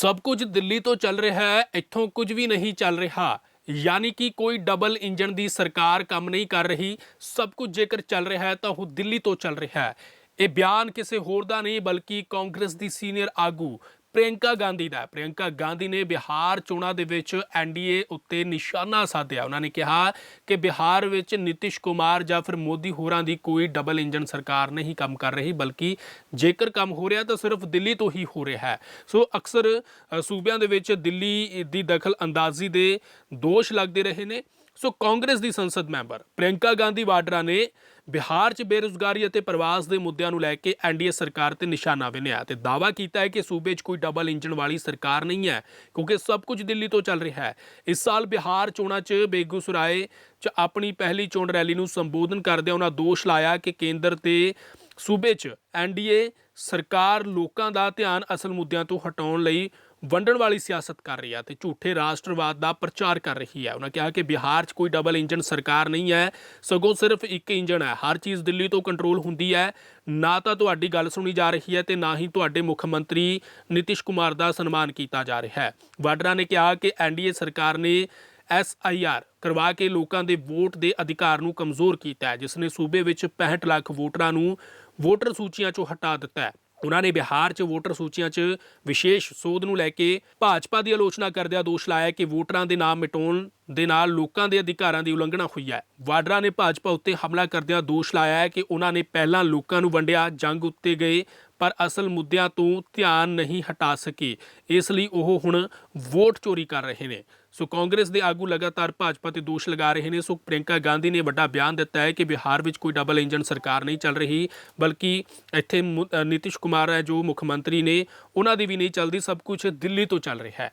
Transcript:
ਸਭ ਕੁਝ ਦਿੱਲੀ ਤੋਂ ਚੱਲ ਰਿਹਾ ਹੈ, ਇੱਥੋਂ ਕੁਝ ਵੀ ਨਹੀਂ ਚੱਲ ਰਿਹਾ। ਯਾਨੀ ਕਿ ਕੋਈ ਡਬਲ ਇੰਜਨ ਦੀ ਸਰਕਾਰ ਕੰਮ ਨਹੀਂ ਕਰ ਰਹੀ, ਸਭ ਕੁਝ ਜੇਕਰ ਚੱਲ ਰਿਹਾ ਹੈ ਤਾਂ ਉਹ ਦਿੱਲੀ ਤੋਂ ਚੱਲ ਰਿਹਾ ਹੈ। ਇਹ ਬਿਆਨ ਕਿਸੇ ਹੋਰ ਦਾ ਨਹੀਂ, ਬਲਕਿ ਕਾਂਗਰਸ ਦੀ ਸੀਨੀਅਰ ਆਗੂ ਪ੍ਰਿਯੰਕਾ ਗਾਂਧੀ ਦਾ ਹੈ। ਪ੍ਰਿਯੰਕਾ ਗਾਂਧੀ ਨੇ ਬਿਹਾਰ ਚੋਣਾਂ ਦੇ ਵਿੱਚ ਐਨਡੀਏ ਉੱਤੇ ਨਿਸ਼ਾਨਾ ਸਾਧਿਆ। ਉਹਨਾਂ ਨੇ ਕਿਹਾ ਕਿ ਬਿਹਾਰ ਵਿੱਚ ਨਿਤਿਸ਼ ਕੁਮਾਰ ਜਾਂ ਫਿਰ ਮੋਦੀ ਹੋਰਾਂ ਦੀ ਕੋਈ ਡਬਲ ਇੰਜਨ ਸਰਕਾਰ ਨਹੀਂ ਕੰਮ ਕਰ ਰਹੀ, ਬਲਕਿ ਜੇਕਰ ਕੰਮ ਹੋ ਰਿਹਾ ਤਾਂ ਸਿਰਫ ਦਿੱਲੀ ਤੋਂ ਹੀ ਹੋ ਰਿਹਾ ਹੈ। ਸੋ ਅਕਸਰ ਸੂਬਿਆਂ ਦੇ ਵਿੱਚ ਦਿੱਲੀ ਦੀ ਦਖਲ ਅੰਦਾਜ਼ੀ ਦੇ ਦੋਸ਼ ਲੱਗਦੇ ਰਹੇ ਨੇ। ਸੋ ਕਾਂਗਰਸ ਦੀ ਸੰਸਦ ਮੈਂਬਰ ਪ੍ਰਿਯੰਕਾ ਗਾਂਧੀ ਵਾਡਰਾ ਨੇ ਬਿਹਾਰ 'ਚ ਬੇਰੁਜ਼ਗਾਰੀ ਅਤੇ ਪ੍ਰਵਾਸ ਦੇ ਮੁੱਦਿਆਂ ਨੂੰ ਲੈ ਕੇ ਐਨਡੀਏ ਸਰਕਾਰ ਤੇ ਨਿਸ਼ਾਨਾ ਬਿੰਨਿਆ ਤੇ ਦਾਅਵਾ ਕੀਤਾ ਹੈ ਕਿ ਸੂਬੇ 'ਚ ਕੋਈ ਡਬਲ ਇੰਜਨ ਵਾਲੀ ਸਰਕਾਰ ਨਹੀਂ ਹੈ, ਕਿਉਂਕਿ ਸਭ ਕੁਝ ਦਿੱਲੀ ਤੋਂ ਚੱਲ ਰਿਹਾ ਹੈ। ਇਸ ਸਾਲ ਬਿਹਾਰ ਚੋਣਾਂ 'ਚ ਬੇਗੂਸਰਾਏ 'ਚ ਆਪਣੀ ਪਹਿਲੀ ਚੋਣ ਰੈਲੀ ਨੂੰ ਸੰਬੋਧਨ ਕਰਦਿਆਂ ਉਹਨਾਂ ਦੋਸ਼ ਲਾਇਆ ਕਿ ਕੇਂਦਰ ਤੇ ਸੂਬੇ 'ਚ ਐਨਡੀਏ ਸਰਕਾਰ ਲੋਕਾਂ ਦਾ ਧਿਆਨ ਅਸਲ ਮੁੱਦਿਆਂ ਤੋਂ ਹਟਾਉਣ ਲਈ ਵੰਡਣ ਵਾਲੀ ਸਿਆਸਤ ਕਰ ਰਹੀ ਹੈ ਤੇ ਝੂਠੇ ਰਾਸ਼ਟਰਵਾਦ ਦਾ ਪ੍ਰਚਾਰ ਕਰ ਰਹੀ ਹੈ ਉਹਨਾਂ ਕਿਹਾ ਕਿ ਬਿਹਾਰ 'ਚ ਕੋਈ ਡਬਲ ਇੰਜਨ ਸਰਕਾਰ ਨਹੀਂ ਹੈ, ਸਗੋਂ ਸਿਰਫ ਇੱਕ ਇੰਜਨ ਹੈ। ਹਰ ਚੀਜ਼ ਦਿੱਲੀ ਤੋਂ ਕੰਟਰੋਲ ਹੁੰਦੀ ਹੈ। ਨਾ ਤਾਂ ਤੁਹਾਡੀ ਗੱਲ ਸੁਣੀ ਜਾ ਰਹੀ ਹੈ ਤੇ ਨਾ ਹੀ ਤੁਹਾਡੇ ਮੁੱਖ ਮੰਤਰੀ ਨਿਤਿਸ਼ ਕੁਮਾਰ ਦਾ ਸਨਮਾਨ ਕੀਤਾ ਜਾ ਰਿਹਾ ਹੈ। ਵਾਡਰਾ ਨੇ ਕਿਹਾ ਕਿ ਐਨਡੀਏ ਸਰਕਾਰ ਨੇ ਐਸਆਈਆਰ ਕਰਵਾ ਕੇ ਲੋਕਾਂ ਦੇ ਵੋਟ ਦੇ ਅਧਿਕਾਰ ਨੂੰ ਕਮਜ਼ੋਰ ਕੀਤਾ ਹੈ, ਜਿਸ ਨੇ ਸੂਬੇ ਵਿੱਚ 65 ਲੱਖ ਵੋਟਰਾਂ ਨੂੰ ਵੋਟਰ ਸੂਚੀਆਂ 'ਚੋਂ ਹਟਾ ਦਿੱਤਾ ਹੈ। ਉਹਨਾਂ ਨੇ ਬਿਹਾਰ 'ਚ ਵੋਟਰ ਸੂਚੀਆਂ 'ਚ ਵਿਸ਼ੇਸ਼ ਸੋਧ ਨੂੰ ਲੈ ਕੇ ਭਾਜਪਾ ਦੀ ਆਲੋਚਨਾ ਕਰਦਿਆਂ ਦੋਸ਼ ਲਾਇਆ ਕਿ ਵੋਟਰਾਂ ਦੇ ਨਾਮ ਮਿਟਾਉਣ ਦੇ ਨਾਲ ਲੋਕਾਂ ਦੇ ਅਧਿਕਾਰਾਂ ਦੀ ਉਲੰਘਣਾ ਹੋਈ ਹੈ। ਵਾਡਰਾ ਨੇ ਭਾਜਪਾ ਉੱਤੇ ਹਮਲਾ ਕਰਦਿਆਂ ਦੋਸ਼ ਲਾਇਆ ਹੈ ਕਿ ਉਹਨਾਂ ਨੇ ਪਹਿਲਾਂ ਲੋਕਾਂ ਨੂੰ ਵੰਡਿਆ, ਜੰਗ ਉੱਤੇ ਗਏ ਪਰ ਅਸਲ ਮੁੱਦਿਆਂ ਤੋਂ ਧਿਆਨ ਨਹੀਂ ਹਟਾ ਸਕੇ। ਇਸ ਲਈ ਉਹ ਹੁਣ ਵੋਟ ਚੋਰੀ ਕਰ ਰਹੇ ਨੇ। ਸੋ ਕਾਂਗਰਸ ਦੇ ਆਗੂ ਲਗਾਤਾਰ ਭਾਜਪਾ ਤੇ ਦੋਸ਼ ਲਗਾ ਰਹੇ ਨੇ। ਸੋ ਪ੍ਰਿਯੰਕਾ ਗਾਂਧੀ ਨੇ ਵੱਡਾ ਬਿਆਨ ਦਿੱਤਾ ਹੈ ਕਿ ਬਿਹਾਰ ਵਿੱਚ ਕੋਈ ਡਬਲ ਇੰਜਨ ਸਰਕਾਰ ਨਹੀਂ ਚੱਲ ਰਹੀ ਬਲਕਿ ਇੱਥੇ ਮੁ- ਅ, ਨਿਤਿਸ਼ ਕੁਮਾਰ ਹੈ ਜੋ ਮੁੱਖ ਮੰਤਰੀ ਨੇ। ਉਹਨਾਂ ਦੀ ਵੀ ਨਹੀਂ ਚੱਲਦੀ ਸਭ ਕੁਝ ਦਿੱਲੀ ਤੋਂ ਚੱਲ ਰਿਹਾ ਹੈ।